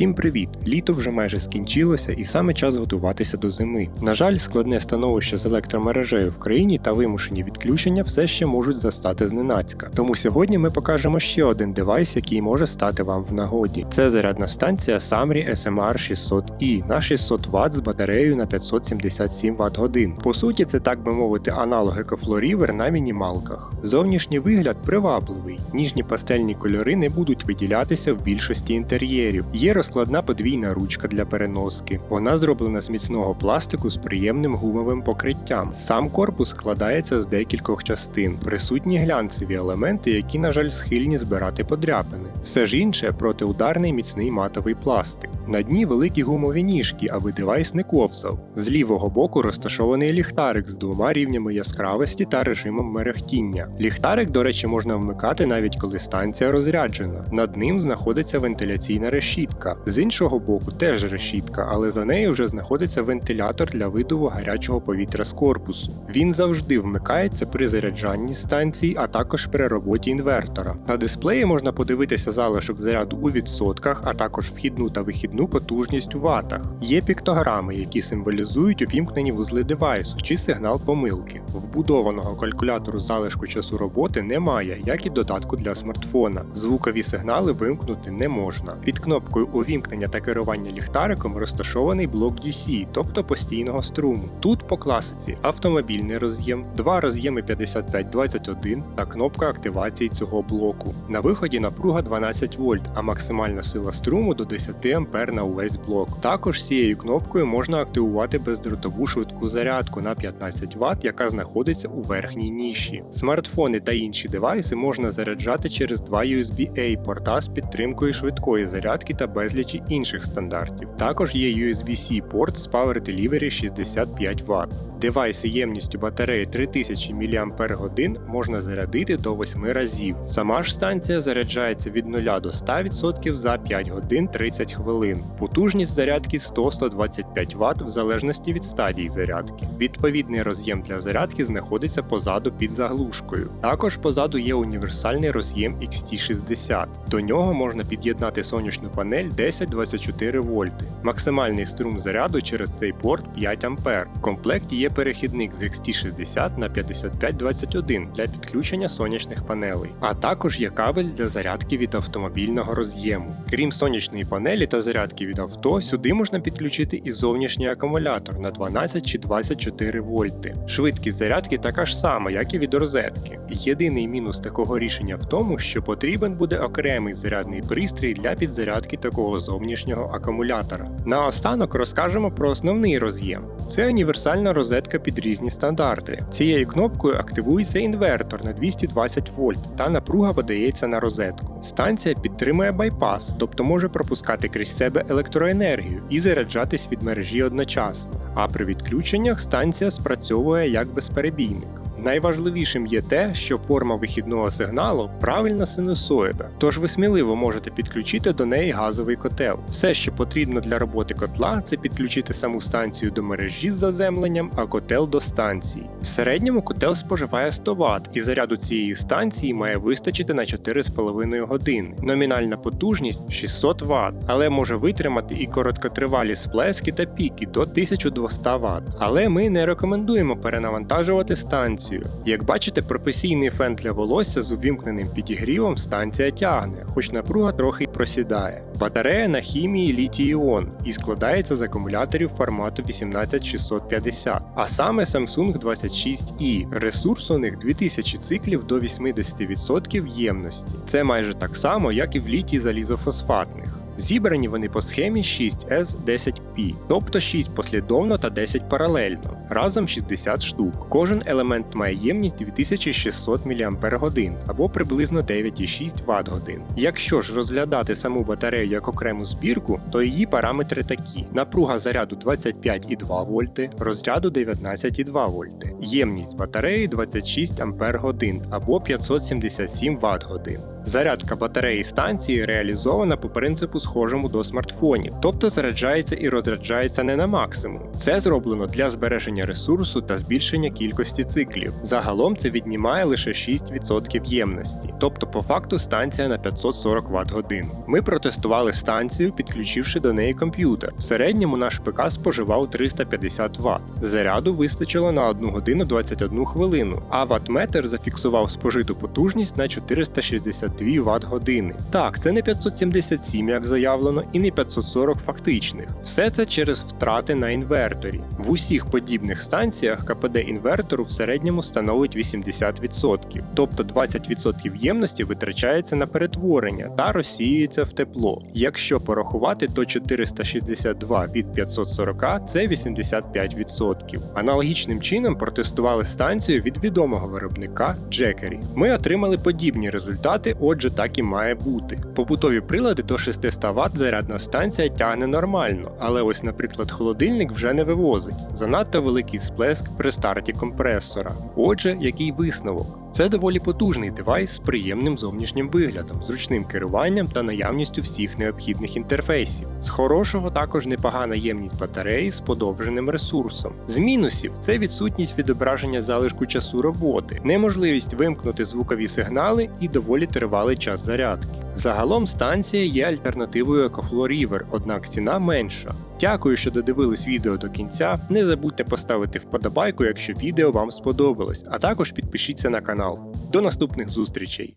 Всім привіт! Літо вже майже скінчилося і саме час готуватися до зими. На жаль, складне становище з електромережею в країні та вимушені відключення все ще можуть застати зненацька. Тому сьогодні ми покажемо ще один девайс, який може стати вам в нагоді. Це зарядна станція Samri SMR 600i на 600 Вт з батареєю на 577 Вт годин. По суті, це так би мовити, аналог EcoFlow на мінімалках. Зовнішній вигляд привабливий, ніжні пастельні кольори не будуть виділятися в більшості інтер'єрів. Є розкладна подвійна ручка для переноски. Вона зроблена з міцного пластику з приємним гумовим покриттям. Сам корпус складається з декількох частин, присутні глянцеві елементи, які, на жаль, схильні збирати подряпини. Все ж інше протиударний міцний матовий пластик. На дні великі гумові ніжки, аби девайс не ковзав. З лівого боку розташований ліхтарик з двома рівнями яскравості та режимом мерехтіння. Ліхтарик, до речі, можна вмикати навіть коли станція розряджена. Над ним знаходиться вентиляційна решітка. З іншого боку теж решітка, але за нею вже знаходиться вентилятор для видуву гарячого повітря з корпусу. Він завжди вмикається при заряджанні станції, а також при роботі інвертора. На дисплеї можна подивитися залишок заряду у відсотках, а також вхідну та вихідну потужність у ватах. Є піктограми, які символізують увімкнені вузли девайсу чи сигнал помилки. Вбудованого калькулятору залишку часу роботи немає, як і додатку для смартфона. Звукові сигнали вимкнути не можна. Під кнопкою увімкнення та керування ліхтариком розташований блок DC, тобто постійного струму. Тут по класиці автомобільний роз'єм, два роз'єми 5521 та кнопка активації цього блоку. На виході напруга 12 вольт, а максимальна сила струму до 10 ампер на увесь блок. Також цією кнопкою можна активувати бездротову швидку зарядку на 15 Вт, яка знаходиться у верхній ніші. Смартфони та інші девайси можна заряджати через два USB-A порта з підтримкою швидкої зарядки та безлічі інших стандартів. Також є USB-C порт з Power Delivery 65 Вт. Девайси ємністю батареї 3000 мАч можна зарядити до 8 разів. Сама ж станція заряджається від 0 до 100% за 5 годин 30 хвилин. Потужність зарядки 100-125 Вт в залежності від стадії зарядки. Відповідний роз'єм для зарядки знаходиться позаду під заглушкою. Також позаду є універсальний роз'єм XT60. До нього можна під'єднати сонячну панель 10-24 вольти. Максимальний струм заряду через цей порт 5 А. В комплекті є перехідник з XT60 на 5521 для підключення сонячних панелей, а також є кабель для зарядки від автомобільного роз'єму. Крім сонячної панелі та зарядки від авто, сюди можна підключити і зовнішній акумулятор на 12 чи 24 вольти. Швидкість зарядки така ж сама, як і від розетки. Єдиний мінус такого рішення в тому, що потрібен буде окремий зарядний пристрій для підзарядки такого зовнішнього акумулятора. Наостанок розкажемо про основний роз'єм. Це універсальна розетка під різні стандарти. Цією кнопкою активується інвертор на 220 вольт та напруга подається на розетку. Станція підтримує байпас, тобто може пропускати крізь себе електроенергію і заряджатись від мережі одночасно. А при відключеннях станція спрацьовує як безперебійник. Найважливішим є те, що форма вихідного сигналу правильна синусоїда, тож ви сміливо можете підключити до неї газовий котел. Все, що потрібно для роботи котла, це підключити саму станцію до мережі з заземленням, а котел до станції. В середньому котел споживає 100 Вт, і заряду цієї станції має вистачити на 4,5 години. Номінальна потужність 600 Вт, але може витримати і короткотривалі сплески та піки до 1200 Вт. Але ми не рекомендуємо перенавантажувати станцію. Як бачите, професійний фен для волосся з увімкненим підігрівом станція тягне, хоч напруга трохи просідає. Батарея на хімії літій-іон і складається з акумуляторів формату 18650, а саме Samsung 26i. Ресурс у них 2000 циклів до 80% ємності. Це майже так само, як і в літій залізофосфатних. Зібрані вони по схемі 6S10P, тобто 6 послідовно та 10 паралельно, разом 60 штук. Кожен елемент має ємність 2600 мАч або приблизно 9,6 Вт годин. Якщо ж розглядати саму батарею як окрему збірку, то її параметри такі: напруга заряду 25,2 вольти, розряду 19,2 вольти, ємність батареї 26 Ах або 577 Вт годин. Зарядка батареї станції реалізована по принципу схожому до смартфонів, тобто заряджається і розряджається не на максимум. Це зроблено для збереження ресурсу та збільшення кількості циклів. Загалом це віднімає лише 6% ємності, тобто по факту станція на 540 Вт годин. Ми протестували станцію, підключивши до неї комп'ютер. В середньому наш ПК споживав 350 Вт. Заряду вистачило на 1 годину 21 хвилину, а ваттметр зафіксував спожиту потужність на 462 Вт години. Так, це не 577, як заявлено, і не 540 фактичних. Все це через втрати на інверторі. В усіх подібних станціях КПД інвертору в середньому становить 80%, тобто 20% ємності витрачається на перетворення та розсіюється в тепло. Якщо порахувати, то 462 від 540 це 85%. Аналогічним чином протестували станцію від відомого виробника Jackery. Ми отримали подібні результати, отже, так і має бути. Побутові прилади до 600 Вт зарядна станція тягне нормально, але ось, наприклад, холодильник вже не вивозить. Занадто великий сплеск при старті компресора. Отже, який висновок? Це доволі потужний девайс з приємним зовнішнім виглядом, зручним керуванням та наявністю всіх необхідних інтерфейсів. З хорошого також непогана ємність батареї з подовженим ресурсом. З мінусів це відсутність відображення залишку часу роботи, неможливість вимкнути звукові сигнали і доволі тривалий час зарядки. Загалом станція є альтернативою Екофло River, однак ціна менша. Дякую, що додивились відео до кінця. Не забудьте поставити вподобайку, якщо відео вам сподобалось, а також підпишіться на канал. До наступних зустрічей!